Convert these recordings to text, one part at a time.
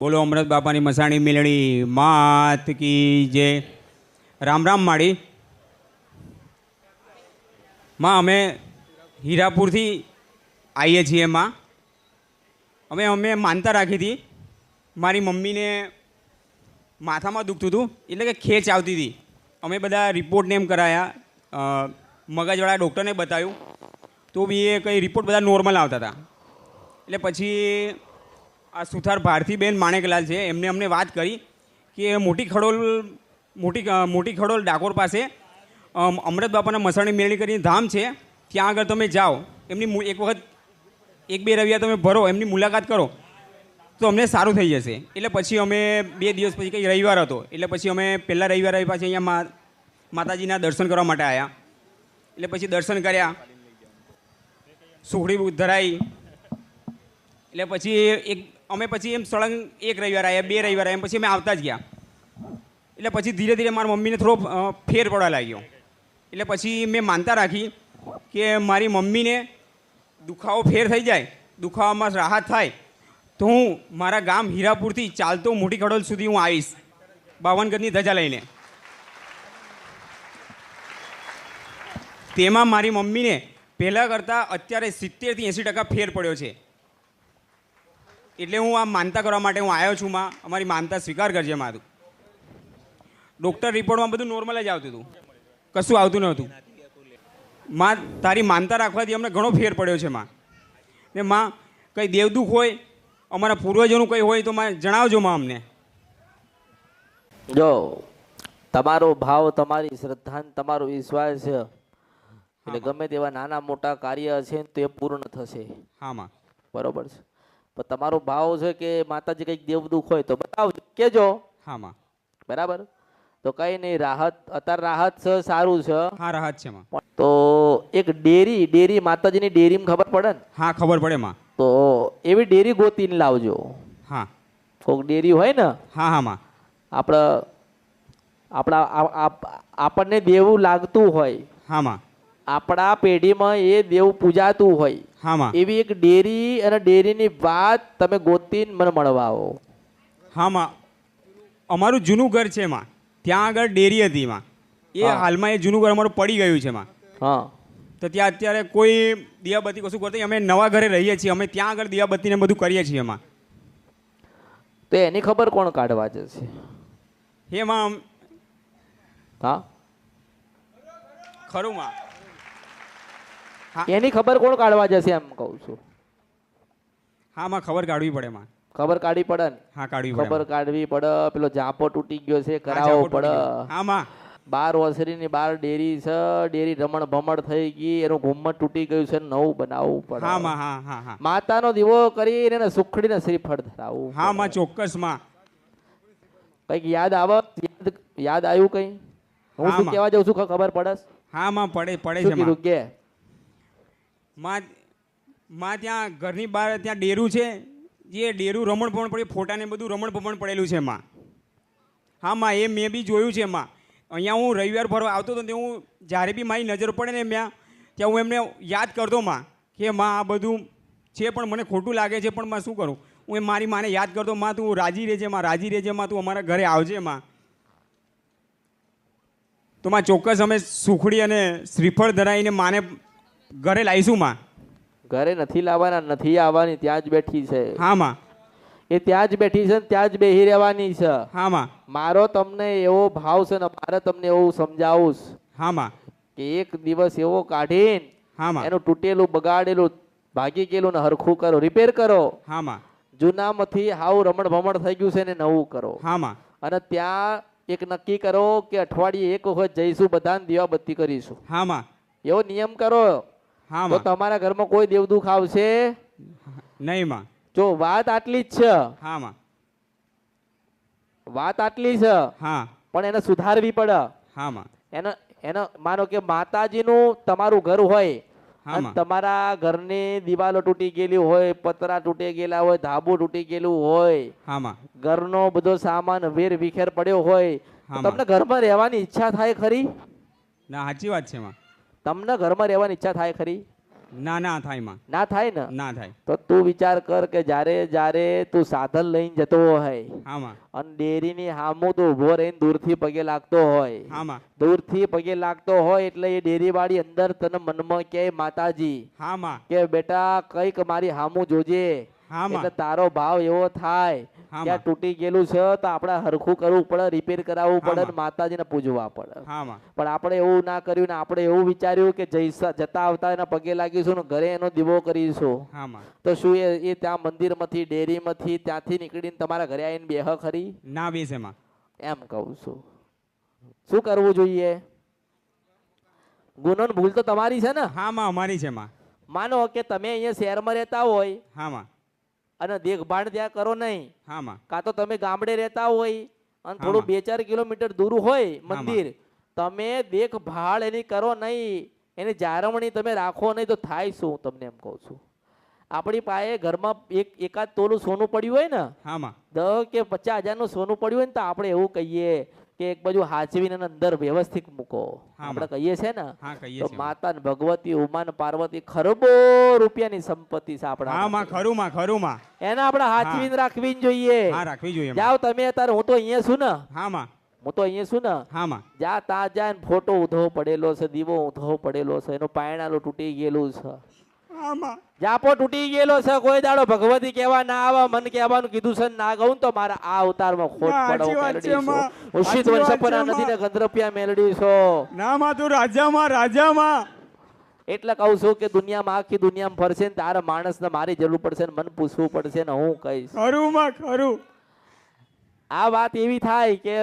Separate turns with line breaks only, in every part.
બોલો અમૃત બાપાની મસાણી મિલણી. માત કી જે રામ રામ માળી. માં, અમે હીરાપુરથી આવીએ છીએ, માં. અમે અમે માનતા રાખી હતી. મારી મમ્મીને માથામાં દુખતું હતું, એટલે કે ખેંચ આવતી હતી. અમે બધા રિપોર્ટને એમ કરાયા. મગજવાળા ડૉક્ટરને બતાવ્યું. તો બી એ કંઈ રિપોર્ટ બધા નોર્મલ આવતા હતા. એટલે પછી આ સુથાર ભારતીબેન માણેકલાલ છે. એમને અમને વાત કરી કે મોટી ખડોલ, મોટી મોટી ખડોલ ડાકોર પાસે અમૃત બાપાના મસાણી મેળણી કરીને ધામ છે. ત્યાં આગળ તમે જાઓ, એમની એક વખત, એક બે રવિવાર તમે ભરો, એમની મુલાકાત કરો, તો અમને સારું થઈ જશે. એટલે પછી અમે બે દિવસ પછી કંઈ રવિવાર હતો. એટલે પછી અમે પહેલાં રવિવાર આવી પાછી અહીંયા માતાજીના દર્શન કરવા માટે આવ્યા એટલે પછી દર્શન કર્યા. સુખડી ધરાઈ. એટલે પછી એક અમે પછી એમ સળંગ એક રવિવાર આવ્યા બે રવિવાર આવ્યા પછી અમે આવતા જ ગયા. એટલે પછી ધીરે ધીરે મારા મમ્મીને થોડો ફેર પડવા લાગ્યો. એટલે પછી મેં માનતા રાખી કે મારી મમ્મીને દુખાવો ફેર થઈ જાય, દુખાવામાં રાહત થાય, તો હું મારા ગામ હીરાપુરથી ચાલતો મોટી ખડોલ સુધી હું આવીશ બાવનગઢની ધજા લઈને. તેમાં મારી મમ્મીને પહેલાં કરતાં અત્યારે સિત્તેરથી એંસી ટકા ફેર પડ્યો છે. એટલે હું આ માનતા કરવા માટે હું આવ્યો છું માં. અમારી માનતા સ્વીકાર કરજે મારું ડૉક્ટર રિપોર્ટમાં બધું નોર્મલ જ આવતું હતું. કશું આવતું નહોતું. માં તારી માનતા રાખવાથી અમને ઘણો ફેર પડ્યો છે માં. ને માં કંઈ દેવદુખ હોય અમારા પૂર્વજોનું કંઈ હોય તો માં જણાવજો માં અમને.
જો તમારો ભાવ તમારી શ્રદ્ધા તમારો વિશ્વાસ એટલે ગમે તેવા નાના મોટા કાર્ય છે તો તે પૂર્ણ થશે.
હા માં.
બરોબર છે. પણ તમારો ભાવ છે કે માતાજી કંઈક દેવદુખ હોય તો બતાવજો. કેજો
હા માં
બરાબર? તો કઈ નહીં રાહત અત્યારે રાહત છે સારું છે.
હા રાહત છે માં.
તો એક ડેરી ડેરી માતાજીની ડેરીમાં ખબર પડે ને?
હા ખબર પડે માં.
તો એવી ડેરી ગોતીને લાવજો.
હા.
કોઈક ડેરી હોય ને?
હા હા માં.
આપણે આપણા આપણને દેવું લાગતું હોય.
હા માં.
આપણા પેઢીમાં એ દેવ પૂજાતું હોય.
હા માં
એવી એક ડેરી અને ડેરીની વાત તમે ગોતીને મને મળવા આવો
હામાં. અમારું જૂનું ઘર છે એમાં. ત્યાં આગળ ડેરી હતી એમાં. એ હાલમાં એ જૂનું ઘર અમારું પડી ગયું છે એમાં.
હા.
તો ત્યાં અત્યારે કોઈ દિયાબત્તી કશું કરતી અમે નવા ઘરે રહીએ છીએ. અમે ત્યાં આગળ દિયાબત્તીને બધું કરીએ છીએ એમાં.
તો એની ખબર કોણ કાઢવા જશે?
એમાં
હા.
ખરું માં હા.
એની ખબર કોણ કાઢવા જશે એમ કહું છું.
હા માં ખબર કાઢવી પડે માં
ખબર કાઢવી પડે ને?
હા કાઢવી પડે
ખબર કાઢવી પડે પેલો જાપો તૂટી ગયો છે
તૂટી
પડે.
હા માં.
બાર ઓસરીની બાર ડેરી છે ડેરી રમણ ભમણ થઈ ગઈ એનું ઘુમ્મટ તૂટી ગયું છે નવું બનાવવું પડે.
હા માં હા હા હા.
માતાનો દીવો કરીને એને સુખડીને શ્રીફળ ધરાવવું
હા માં ચોક્કસમાં.
કંઈક યાદ આવે? યાદ યાદ આવ્યું કઈ? હું
હા,
શું કહેવા જાઉં છું ખબર પડે?
હા માં પડે પડે છે
કીધું? કે
માં માં ત્યાં ઘરની બહાર ત્યાં ડેરું છે, જે ડેરું રમણ ભમણ પડ્યું ફોટાને બધું રમણ ભમણ પડેલું છે માં. હા માં, એ મેં બી જોયું છે માં. અહીંયા હું રવિવાર ફરવા આવતો હતો તે હું જ્યારે બી મારી નજર પડે ને મેં ત્યાં હું એમને યાદ કરતો માં, કે માં, આ બધું છે પણ મને ખોટું લાગે છે, પણ માં શું કરું? હું એ મારી માને યાદ કરતો, માં, તું રાજી રહેજે માં, રાજી રહેજે માં, તું અમારા ઘરે આવજે માં. તો માં ચોક્કસ અમે સુખડી અને શ્રીફળ ધરાવીને માને ઘરે લાવીશું માં?
ઘરે નથી લાવવાના નથી આવવાની ત્યાં જ બેઠી છે.
હા માં.
એ ત્યાં જ બેઠી છે ને ત્યાં જ બેહી રહેવાની છે.
હા માં.
મારો તમને એવો ભાવ છે ને મારે તમને એવું સમજાવું
હા માં.
કે એક દિવસ એવો કાઢીને
હા માં.
એનું તૂટેલું બગાડેલું ભાગી ગયેલું ને હરખું કરો રિપેર કરો.
હા માં.
જૂનામાંથી હાવ રમણ ભમણ થઈ ગયું છે ને નવું કરો.
હા માં.
અને ત્યાં એક નક્કી કરો કે અઠવાડિયે એક વખત જઈશું બધાને દીવાબત્તી કરીશું.
હા માં.
એવો નિયમ કરો.
હા
તો તમારા ઘરમાં કોઈ દેવદુખ આવશે?
નહીં માં.
જો વાત આટલી જ છે.
હા માં.
વાત આટલી છે.
હા.
પણ એને સુધારવી પડે.
હા માં.
એને એને માનો કે માતાજીનું તમારું ઘર હોય અને તમારા ઘરની દિવાલો તૂટી ગયેલી હોય પતરા તૂટી ગયેલા હોય ધાબુ તૂટી ગયેલું હોય ઘરનો બધો સામાન વેર વિખેર પડ્યો હોય તમને ઘરમાં રહેવાની ઈચ્છા થાય ખરી?
ના સાચી વાત છે માં.
તમને ઘરમાં રહેવાની ઈચ્છા થાય ખરી?
ના ના થાયમાં.
ના થાય ને?
ના થાય.
તો તું વિચાર કર કે જ્યારે જ્યારે તું સાધન લઈને જતો હોય
હા માં.
અને ડેરીની હામું તું ઊભો રહીને દૂરથી પગે લાગતો હોય.
હા માં.
દૂરથી પગે લાગતો હોય એટલે એ ડેરીવાળી અંદર તને મનમાં કે માતાજી
હામાં
કે બેટા કંઈક મારી હામું જોજે. એટલે તારો ભાવ એવો થાય આ તૂટી ગયેલું છે તો આપણે હરખું કરવું પડે રિપેર કરાવવું પડે
માં.
માતાજીને પૂજવા પડે. પણ આપણે એવું ના કર્યું ને આપણે એવું વિચાર્યું કે જઈસા જતા આવતા એના પગે લાગીશું ને ઘરે એનો દીવો કરીશું. તો શું એ એ ત્યાં મંદિરમાંથી ડેરીમાંથી ત્યાંથી નીકળીને તમારા ઘરે આવીને બેહ ખરી?
ના બેસે
એમ. કહું છું. શું કરવું જોઈએ? ગુનો ભૂલ તો તમારી છે ને?
હા માં અમારી છે માં
માનો કે તમે અહીંયા શહેરમાં રહેતા હોય.
હા માં
અને દેખભાળ ત્યાં કરો નહીં. કાં તો તમે ગામડે રહેતા હોય અને થોડું બે ચાર કિલોમીટર દૂર હોય મંદિર તમે દેખભાળ એની કરો નહીં. એની જાળવણી તમે રાખો નહીં તો થાય શું હું તમને એમ કહું છું. આપણી પાસે ઘરમાં એક એકાદ તોલું સોનું પડ્યું હોય ને દસ કે પચાસ હજારનું સોનું પડ્યું હોય ને તો આપણે એવું કહીએ કે એક બાજુ હાચવીને અંદર વ્યવસ્થિત મૂકો. આપણે કહીએ છે ને તો માતા ને ભગવતી ઉમા પાર્વતી ખરબો રૂપિયાની સંપત્તિ છે આપણા
હા માં ખરું માં ખરું માં
એને આપણે હાચવીને રાખવી જોઈએ.
હા રાખવી જોઈએ.
જાઓ તમે અત્યારે હું તો અહીંયા છું ને.
હા માં.
હું તો અહીંયા છું ને.
હા
જા તા જા ફોટો ઉધો પડેલો છે દીવો ઉધો પડેલો છે એનું પાયણાલું તૂટી ગયેલું છે. જાપો તૂટી ગયેલો છે કોઈ દાડો ભગવતી કેવા ના આવા મન કહેવાનું કીધું છે ના કહું તો મારા આ અવતારમાં ખોટ પડો મેલડી છો વંશપરા
નદી
ને
માં.
મેલડી છો
ના માં તું રાજામાં રાજામાં.
એટલે કહું છું કે દુનિયામાં આખી દુનિયામાં ફરશે ને તારે માણસને મારી જરૂર પડશે ને મને પૂછવું પડશે ને હું કહીશ.
ખરું માં ખરું.
આ વાત એવી થાય કે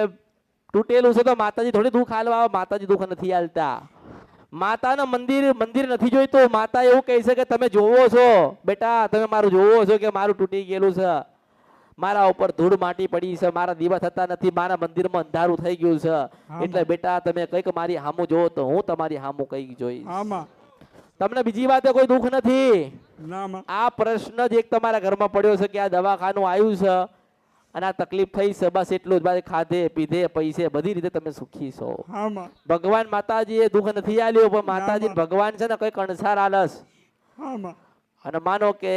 તૂટેલું છે તો માતાજી થોડી દુઃખ હાલવા માતાજી દુઃખ નથી હાલતા માતાના મંદિર મંદિર નથી જોઈતું માતા એવું કહે છે કે તમે જોવો છો. બેટા તમે મારું જોવો છો કે મારું તૂટી ગયેલું છે? મારા ઉપર ધૂળ માટી પડી છે મારા દીવા થતા નથી મારા મંદિરમાં અંધારું થઈ ગયું છે. એટલે બેટા તમે કંઈક મારી હામું જોવો તો હું તમારી હામું કઈ જોઈશ. તમને બીજી વાતે કોઈ દુઃખ નથી? આ પ્રશ્ન જ એક તમારા ઘરમાં પડ્યો છે કે આ દવાખાનું આવ્યું છે. અને આ તકલીફ થઈ છે બસ એટલું જ બાકી ખાધે પીધે પૈસે બધી રીતે તમે સુખી છો. ભગવાન માતાજી એ દુઃખ નથી આલ્યો પણ માતાજી ભગવાન છે ને કઈ કણસાર આલસ. અને માનો કે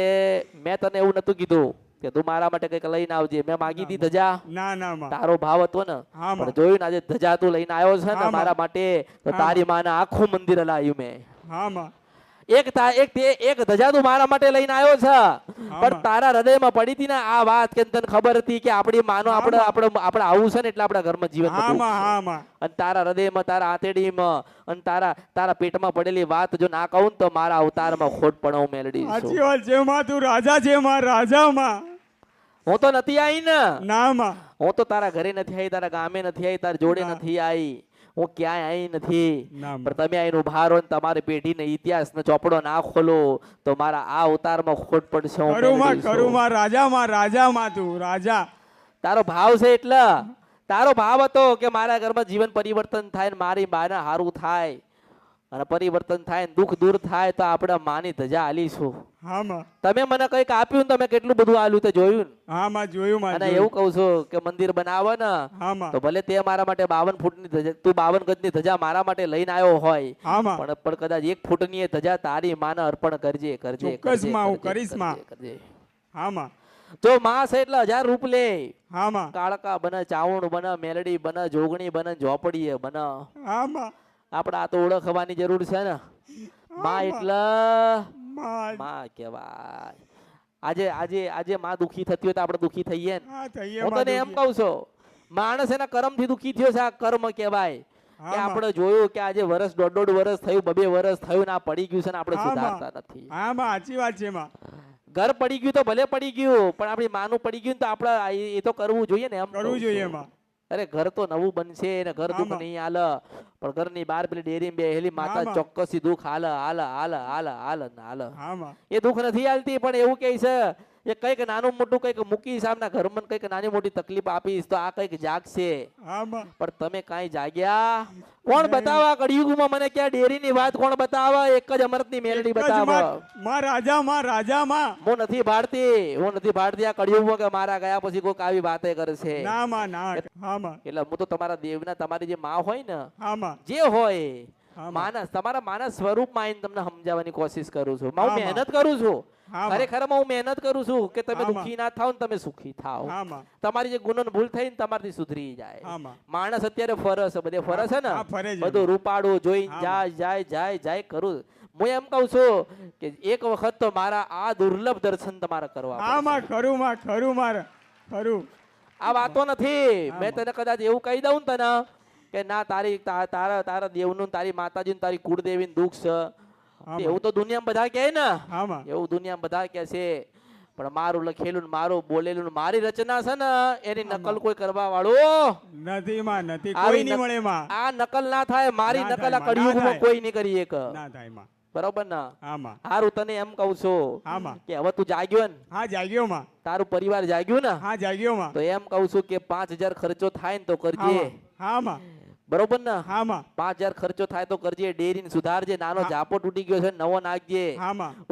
મેં તને એવું નતું કીધું કે તું મારા માટે કંઈક લઈને આવજે. મેં માગી હતી ધજા.
ના. ના
તારો ભાવ હતો ને. પણ જોયું ને આજે ધજા તું લઈને આવ્યો છે ને મારા માટે તો તારી માને આખું મંદિર હલાવ્યું મેં.
હા માં
એક એક એક ધજાનું મારા માટે લઈને આવ્યો છે. પણ તારા હૃદયમાં પડી હતી ને આ વાત કે તને ખબર હતી કે આપણી માનો આપણે. આપણે આપણે આવું છે ને એટલે આપણા ઘરમાં જીવન અને તારા હૃદયમાં તારા આંતરડીમાં અને તારા તારા પેટમાં પડેલી વાત જો ના કહું ને તો મારા અવતારમાં ખોટ પણ હું મેળડી
સાચી વાતમાં. તું રાજા છે માં. રાજામાં
હું તો નથી આવી ને.
ના માં.
હું તો તારા ઘરે નથી આવી તારા ગામે નથી આવી તારા જોડે નથી આવી હું ક્યાંય આવી નથી.
ના
પણ તમે અહીં ઊભા રહો ને તમારી પેઢીને ઇતિહાસનો ચોપડો ના ખોલો તો મારા આ અવતારમાં ખોટ પડશે હું
ખરું માં
મેળવી
માં રાજામાં રાજામાં તું રાજા.
તારો ભાવ છે એટલે. તારો ભાવ હતો કે મારા ઘરમાં જીવન પરિવર્તન થાય ને મારી બાને સારું થાય. અને પરિવર્તન થાય ને દુઃખ દૂર થાય તો આપણે માની ધજા
હા માં
તમે મને કંઈક આપ્યું ને તમે કેટલું બધું આલ્યું તે જોયું ને?
હા માં જોયું માં
અને એવું કહું છું કે મંદિર બનાવો ને
હા માં
તો ભલે તે મારા માટે બાવન ફૂટની ધજા તું બાવન ગજની ધજા મારા માટે લઈને આવ્યો હોય
હા માં
પણ પણ કદાચ એક ફૂટની ધજા તારી માને અર્પણ કરજે કરજે
ચોક્કસ
કરજે,
માં હું કરીશમાં.
કરજે, કરજે.
હા માં
જો માસ એટલે હજાર રૂપ લે.
હા માં
કાળકા બને ચાવણ બને મેલડી બને જોગણી બને ઝોપડીએ બને.
હા માં
આપણે આ તો ઓળખવાની જરૂર છે ને? માં એટલે
માં.
કહેવાય. આજે આજે આજે માં દુખી થતી હોય તો આપણે દુખી થઈએ ને?
હું
તને એમ. કહું છું માણસ એના કર્મથી દુખી થયો છે આ કર્મ કહેવાય.
હા,
કે આપણે જોયું કે આજે વર્ષ દોઢ દોઢ વર્ષ થયું બબે વર્ષ થયું ને આ પડી ગયું છે ને આપણે સુધારતા નથી.
હા માં સાચી વાત છે માં.
ઘર પડી ગયું તો ભલે પડી ગયું પણ આપણી માનું પડી ગયું ને તો આપણે એ તો કરવું જોઈએ ને એમ
કરવું જોઈએ માં.
અરે ઘર તો નવું બનશે ને ઘર દુઃખ. નહીં હાલ. પણ ઘરની બહાર પેલી ડેરી બેહેલી માતા ચોક્કસ દુઃખ. હાલ હાલ હાલ હાલ હાલ હાલે એ દુઃખ નથી હાલતી પણ એવું કે છે એ કંઈક નાનું મોટું કંઈક મૂકી સામના ઘરમાં કંઈક નાની મોટી તકલીફ આપીશ તો આ કંઈક જાગશે. પણ તમે કાંઈ જાગ્યા? કોણ બતાવા? કળિયુગમાં મને ક્યાં ડેરીની વાત કોણ બતાવે? એક જ અમૃતની મેલડી
એક માં માં રાજા માં રાજા માં
હું નથી ભાડતી હું નથી ભાડતી આ કળિયુગમાં કે મારા ગયા પછી કોઈક આવી વાતે કરશે.
ના માં ના હા માં
એટલે હું તો તમારા દેવના તમારી જે માં હોય ને
હા માં
જે હોય માનસ તમારા માનસ સ્વરૂપમાં આવીને તમને સમજાવવાની કોશિશ કરું છું. હું મહેનત કરું છું. ખરેખરમાં હું મહેનત કરું છું કે તમે દુઃખી ના થાવ ને તમે સુખી થાવ. તમારી જે ગુનો ભૂલ થઈ ને તમારી સુધરી જાય. માણસ અત્યારે ફરસ બધે ફરસ છે ને. બધું રૂપાડું
જોઈ
જાય જાય જાય જાય કરું. હું એમ કહું છું કે એક વખત તો મારા આ દુર્લભ દર્શન તમારે કરવા
હા. માં ખરું માં ખરું મારે ખરું.
આ વાતો નથી. મેં તને કદાચ એવું કહી દઉં ને તને કે ના તારી તારા તારા દેવનું તારી માતાજી તારી કુળદેવી દુઃખ છે. એવું તો દુનિયામાં બધા કહે ને. એવું દુનિયામાં બધા કહે છે પણ મારું લખેલું ને મારું બોલેલું ને મારી રચના છે ને એની નકલ કોઈ કરવા વાળું
નથી માં નથી. કોઈ નહીં મળે માં.
આ નકલ ના થાય મારી નકલ આ કળિયુગમાં કોઈ નહીં કરી એક.
ના થાયમાં.
બરોબર ને?
હા
હારું તને એમ કહું છું
હા
કે હવે તું જાગ્યો ને.
હા જાગ્યો માં.
તારું પરિવાર જાગ્યું ને?
હા જાગ્યો માં.
તો એમ કહું છું કે પાંચ હજાર ખર્ચો થાય ને તો કરજે.
હા માં.
બરોબર ને? પાંચ હજાર ખર્ચો થાય તો કરજે ડેરીને સુધારજે. નાનો જાપો તૂટી ગયો છે નવો નાખજે.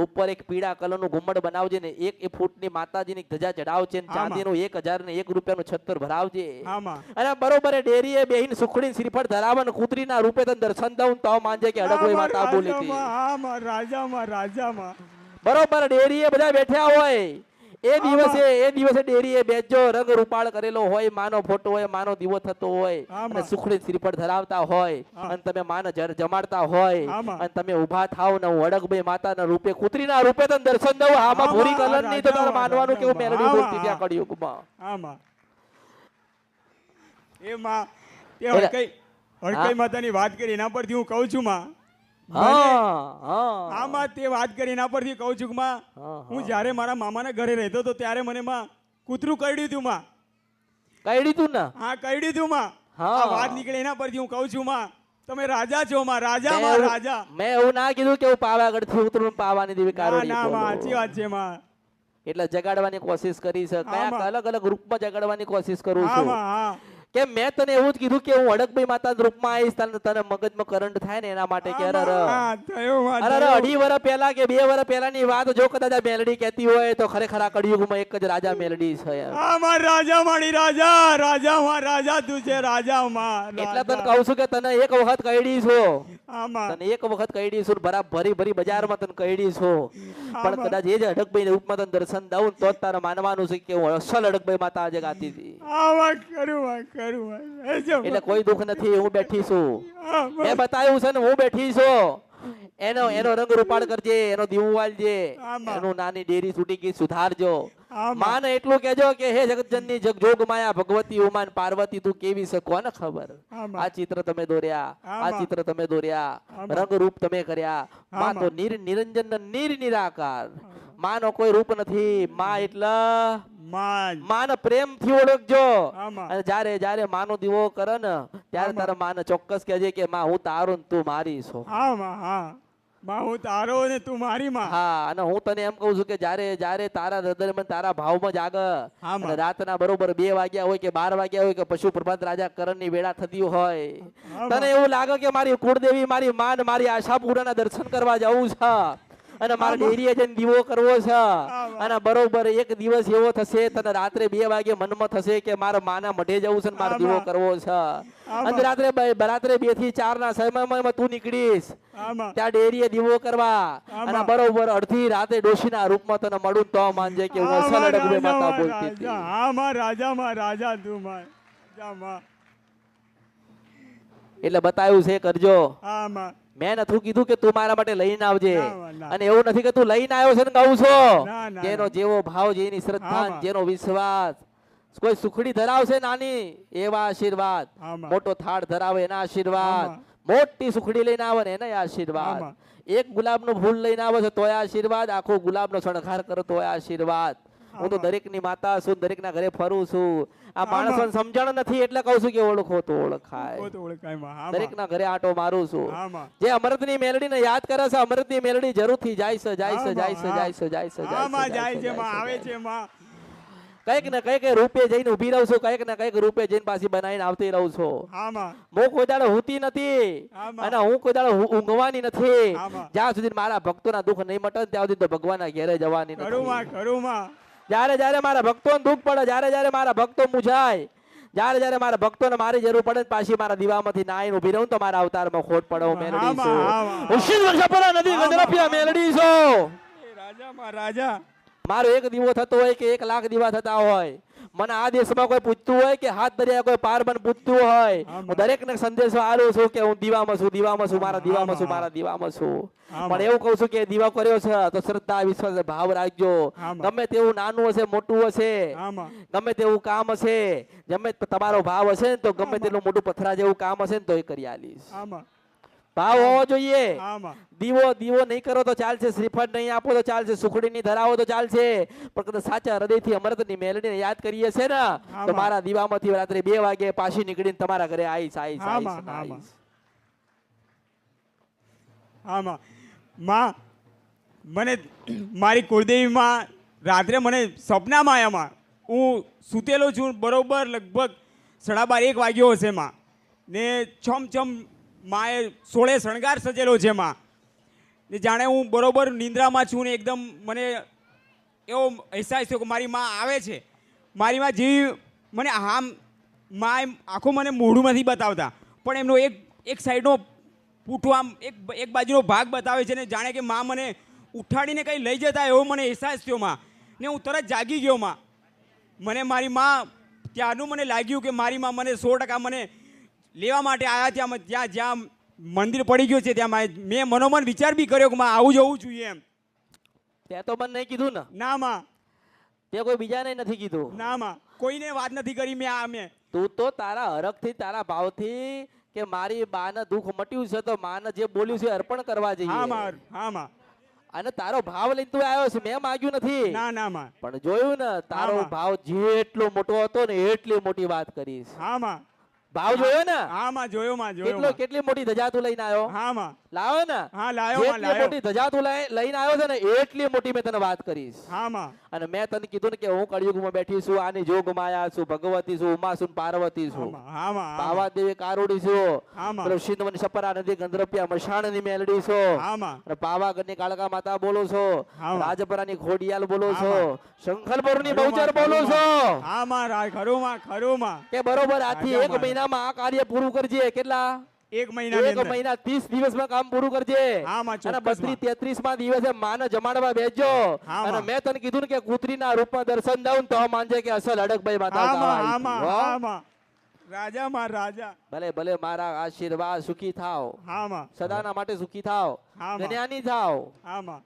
ઉપર એક પીળા કલરનું ઘુમ્મડ બનાવજે ને એક ફૂટની માતાજી ની ધજા ચડાવજે ને
હા, માં.
એક હજાર ને એક રૂપિયાનું છત્તર ભરાવજે. અને બરોબર ડેરી એ બેહીન સુખડી શ્રીફળ ધરાવે ને કૂતરીના રૂપે તને દર્શન દઉં તો માનજે કે
અડગોઈ
માતા બોલી હતી.
રાજામાં, રાજામાં
બરોબર ડેરી એ બધા બેઠ્યા હોય. એ દિવસે એ દિવસે ડેરી એ બેજો રંગ રૂપાળ કરેલો હોય માનો ફોટો હોય માનો દીવો થતો હોય અને સુખડી શ્રીફળ ધરાવતા હોય અને તમે માન જમાડતા હોય અને તમે ઊભા થાવ ને હું અડગભાઈ માતાના રૂપે કૂતરીના રૂપે તને દર્શન દઉં આમાં ભૂરી
કલર
નહીં તો તારે માનવાનું
કેવું?
મેલડી બોલતી ત્યાં કળિયુગમાં.
હા માં એ માં તે માતાની વાત કરી એના પરથી હું કહું છું માં
હા
માં તે વાત કરી એના પરથી કહું છું માં
હું.
જ્યારે મારા મામાના ઘરે રહેતો હતો ત્યારે મને માં કૂતરું કરડ્યું હતું માં.
કરડ્યું તું ને?
હા કરડ્યું હતું માં.
હા.
વાત નીકળે એના પરથી હું કહું છું માં તમે રાજા છો માં રાજા
મેં
રાજા.
મેં એવું ના કીધું કે હું પાવાગઢથી ઉતરું ને પાવાની દેવી કારણ
ના માં સાચી વાત છે માં.
એટલે જગાડવાની કોશિશ કરી છે કયા અલગ અલગ રૂપમાં જગાડવાની કોશિશ કરું છું. કે મેં તને એવું જ કીધું કે હું અડકભાઈ માતાના રૂપમાં આવીશ તને તને મગજમાં કરંટ થાય ને એના માટે કે અરે. અઢી વર્ષ પહેલા કે બે વર્ષ પહેલાની વાત જો કદાચ આ મેલડી કહેતી હોય તો ખરેખર આ કળિયુગમાં એક જ રાજા મેલડી છે એમ.
રાજા મારી રાજા રાજા માં રાજા તું છે રાજા માં
એટલે તને. કહું છું કે તને એક વખત કઈડી છું તને એક વખત કઈડી છું બરાબર ભરી ભરી બજારમાં તને કઈડી છું પણ કદાચ એ જ અડકભાઈ ઉપમાં તને દર્શન દઉં તો જ તારે માનવાનું છે કે હું અસલ અડકભાઈ માતા આજે ગાતી હતી. એટલે કોઈ દુઃખ નથી હું બેઠી છું
માં.
બતાવ્યું છે ને હું બેઠી છું એનો એનો રંગ રૂપાળ કરજે એનો દીવું વાળજે એનું નાની ડેરી છૂટી ગઈ સુધારજો. માને એટલું કેજો કે હે જગતજનની જગજોગ માયા ભગવતી ઉમાન પાર્વતી તું કેવી છે કોને ખબર? આ ચિત્ર તમે દોર્યા આ ચિત્ર તમે દોર્યા રંગ રૂપ તમે કર્યા. માં તો નિર નિરંજન નિર નિરાકાર. માનો કોઈ રૂપ નથી. માં એટલે માન. પ્રેમથી ઓળખજો. અને જ્યારે જ્યારે માનો દીવો કરે ને ત્યારે તારા માને ચોક્કસ કહેજે કે માં હું તારું તું મારી છો
હા હા. માં હું તારો ને તું મારી માં.
હા અને હું તને એમ કહું છું કે જ્યારે જ્યારે તારા હૃદયમાં તારા ભાવમાં
માં.
અને રાતના બરોબર બે વાગ્યા હોય કે બાર વાગ્યા હોય કે પશુ પ્રભાત રાજા કરણની વેળા થતી હોય તને એવું લાગે કે મારી કુળદેવી મારી માન મારી આશાપુરાના દર્શન કરવા જવું છે? અને મારા. ડેરીએ જઈને દીવો કરવો છે. અને બરોબર એક દિવસ એવો થશે તને રાત્રે બે વાગે મનમાં થશે કે મારા માના મઢે જવું છે મારે દીવો કરવો છે. અને રાત્રે રાત્રે બેથી ચાર ના સમયમાં તું નીકળીશ. ત્યાં ડેરીએ દીવો કરવા. અને બરોબર અડધી રાતે ડોશીના રૂપમાં તને મળું તો માનજે કે હું અસલ
રાજા,
માતા
માં,
બોલતી
રાજા. હા માં રાજા માં રાજા તું માં રાજા માં
એટલે બતાવ્યું છે કરજો.
હા માં
મેં નથી કીધું કે તું મારા માટે લઈને આવજે.
ના, ના.
અને એવું નથી કે તું લઈને આવ્યો છે ને કહું છો?
ના, ના,
જેનો જેવો ભાવ જેની શ્રદ્ધા જેનો વિશ્વાસ. કોઈ સુખડી ધરાવશે નાની? એવા આશીર્વાદ. મોટો થાળ ધરાવે એના આશીર્વાદ. મોટી સુખડી લઈને આવે ને એના આશીર્વાદ.
એક ગુલાબ
એક ગુલાબનું ફૂલ લઈને આવે છે તોય આશીર્વાદ. આખો ગુલાબનો શણગાર કરો તોય આશીર્વાદ. હું તો
દરેકની
દરેકની માતા છું દરેકના ઘરે ફરું છું. આ માણસોને સમજણ નથી એટલે કહું છું કે ઓળખો તો ઓળખાય. દરેકના ઘરે આટો મારું છું. જે અમૃતની મેલડીને યાદ કરે છે અમૃતની મેલડી જરૂરથી જાય છે જાય છે જાય છે જાય છે જાય છે જાય છે
આવે
છે કંઈક ને કંઈક રૂપે જઈને ઊભી રહું છું કંઈક ને કંઈક રૂપે જઈને પાછી બનાવીને આવતી રહું છું.
હા
કોઈ દાડો હુતી નથી અને હું કોઈ દાડો ઊંઘવાની નથી. જ્યાં સુધી મારા ભક્તોના દુઃખ નહીં મટે ને ત્યાં સુધી તો ભગવાનના ઘેરે જવાની નથી. જ્યારે જ્યારે મારા ભક્તોને દુઃખ પડે જ્યારે જ્યારે મારા ભક્તો મૂંઝાય જ્યારે જ્યારે મારા ભક્તોને મારી જરૂર પડે પાછી મારા દીવામાંથી નાઈને ઊભી રહું તો મારા અવતારમાં ખોટ પડે હું મેલડી છું. નદી મેલડી છું.
રાજામાં રાજા.
મારો એક દીવો થતો હોય કે એક લાખ દીવા થતા હોય. મને આ દેશમાં કોઈ પૂછતું હોય કે હાથ દરિયા કોઈ પાર બન પૂછતું હોય. હું દરેકને સંદેશો આલું છું કે હું દીવામાં છું દીવામાં છું મારા દીવામાં છું મારા દીવામાં છું. પણ એવું કહું છું કે દીવા કર્યો છે તો શ્રદ્ધા વિશ્વાસ ભાવ રાખજો. ગમે તેવું નાનું હશે મોટું હશે ગમે તેવું કામ હશે ગમે તમારો ભાવ હશે ને તો ગમે તેટલું મોટું પથરા જેવું કામ હશે ને તો એ કરી આલીશ. ભાવ હોવો જોઈએ. દીવો દીવો નહીં કરો તો ચાલશે શ્રીફળ નહીં આપો તો ચાલશે સુખડી નહીં ધરાવો તો ચાલશે. પણ સાચા હૃદયથી અમૃતની મેલડીને યાદ કરીએ છે ને તો. મારા દીવામાંથી રાત્રે બે વાગે પાછી નીકળીને તમારા ઘરે આવીશ આવીશ આવીશ
આમાં, માં મને મારી કુળદેવીમાં રાત્રે મને સપનામાં આવ્યામાં હું સૂતેલો છું બરોબર લગભગ સાડા બાર એક વાગ્યો હશે માં. ને છમ છમ માએ સોળે શણગાર સજેલો છે માં ને જાણે હું બરોબર નિંદ્રામાં છું ને એકદમ મને એવો અહેસાસ થયો કે મારી માં આવે છે. મારી માં જેવી મને આમ માં આખું મને મોઢું નથી બતાવતા. પણ એમનો એક એક સાઈડનો પૂઠો આમ એક એક બાજુનો ભાગ બતાવે છે ને જાણે કે માં મને ઉઠાડીને કંઈ લઈ જતા એવો મને અહેસાસ થયો માં. ને હું તરત જાગી ગયો માં. મને મારી માં ત્યારનું મને લાગ્યું કે મારી માં મને સો ટકા મને લેવા માટે આવ્યા ત્યાં જ્યાં જ્યાં મંદિર પડી ગયું છે ત્યાં મેં મનોમન વિચાર બી કર્યો કે આવું જવું જોઈએ એમ.
તે તો મને નહીં કીધું ને.
ના માં.
તે કોઈ બીજાને નથી કીધું.
ના માં. કોઈને વાત નથી કરી મેં આ મેં.
તું તો તારા હરખથી તારા ભાવથી કે મારી બાને દુઃખ મટ્યું છે તો માને જે બોલ્યું છે અર્પણ કરવા
હા
જઈએ
માં. હા માં.
અને તારો ભાવ લઈને તું આવ્યો છે મેં માગ્યું નથી.
ના ના માં.
પણ જોયું ને તારો. ભાવ જેટલો મોટો હતો ને એટલી મોટી વાત કરીશ.
હા માં.
ભાવ જોયો ને?
હા માં જોયો માં જોયો
કેટલો કેટલી મોટી ધજા તું લઈને આવ્યો?
હા માં.
લાવ્યો ને.
હા લાયો માં લાયો.
મોટી ધજા તું લઈ- લઈને આવ્યો છે ને એટલી મોટી મેં તને વાત કરીશ.
હા માં.
અને મેં તને કીધું ને કે હું કળિયુગમાં બેઠી છું આની જોગ માયા છું ભગવતી છું ઉમા છું પાર્વતી છું.
હા માં.
બાવા દેવી કારુડી છું.
હા માં.
સિંધવની સપરા નદી ગંધરપિયા મશાણની મેલડી છો.
હા માં.
અને પાવાગઢની કાળકા માતા બોલો છો. રાજપરાની ખોડિયાલ બોલો છો. શંખલપુરની બહુચર બોલો છો.
હા માં ખરું માં ખરું માં.
કે બરોબર આજથી એક મહિનામાં આ કાર્ય પૂરું કરજે. કેટલા?
એક મહિના
એક મહિના ત્રીસ દિવસમાં કામ પૂરું કરજે.
હા, માં,
અને
માં.
દિવસે માને જમાડવા બેસજો. અને
મેં.
તને કીધું કે કૂતરીના રૂપમાં દર્શન દઉં તો માનજે કે અસલ અડકભાઈ માતા
હા માં હા માં રાજા માં રાજા.
ભલે ભલે મારા આશીર્વાદ સુખી થાવ
હા માં.
સદાના માટે સુખી થાવ
હા, માં.
થાવ
હા માં.